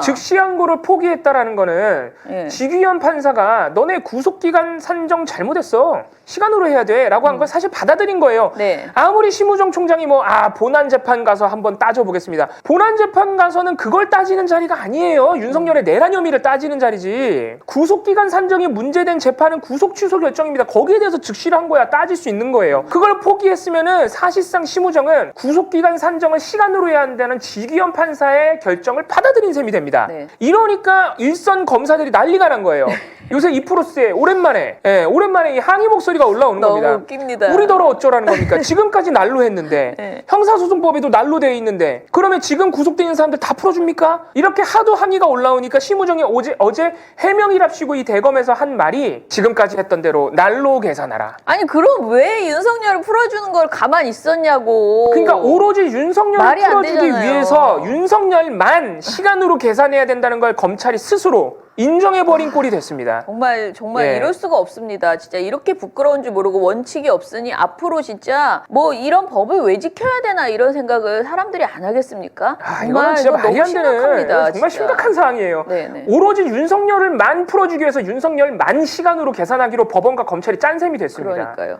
즉시 항고를 포기했다라는 거는 예. 지규현 판사가 너네 구속기간 산정 잘못했어 시간으로 해야 돼라고 한 걸 사실 받아들인 거예요. 네. 아무리 심우정 총장이 뭐 아 본안 재판 가서 한번 따져보겠습니다. 본안 재판 가서는 그걸 따지는 자리가 아니에요. 윤석열의 내란 혐의를 따지는 자리지. 구속기간 산정이 문제된 재판은 구속 취소 결정입니다. 거기에 대해서 즉시를 한 거야 따질 수 있는 거예요. 그걸 포기했으면은 사실상 심우정은 구속기간 산정을 시간으로 해야 한다는 지규현 판사의 결정을 받아들인 셈이 됩니다. 네. 이러니까 일선 검사들이 난리가 난 거예요. 요새 이프로스에 오랜만에 예, 오랜만에 이 항의 목소리가 올라오는 너무 겁니다. 웃깁니다. 우리더러 어쩌라는 겁니까? 지금까지 난로했는데 네. 형사소송법에도 난로되어 있는데 그러면 지금 구속돼 있는 사람들 다 풀어줍니까? 이렇게 하도 항의가 올라오니까 심우정이 어제 어제 해명이랍시고 이 대검에서 한 말이 지금까지 했던 대로 난로 계산하라. 아니 그럼 왜 윤석열을 풀어주는 걸 가만히 있었냐고. 그러니까 오로지 윤석열을 말이 안 풀어주기 되잖아요. 위해서 윤석열만 시간으로 계산해야 된다는 걸 검찰이 스스로 인정해버린 꼴이 됐습니다. 정말 정말 예. 이럴 수가 없습니다. 진짜 이렇게 부끄러운 줄 모르고 원칙이 없으니 앞으로 진짜 뭐 이런 법을 왜 지켜야 되나 이런 생각을 사람들이 안 하겠습니까? 아, 이거는 진짜 이거 말이 너무 안 되는 심각합니다. 정말 진짜. 심각한 상황이에요. 네네. 오로지 윤석열을 만 풀어주기 위해서 윤석열 만 시간으로 계산하기로 법원과 검찰이 짠 셈이 됐습니다. 그러니까요.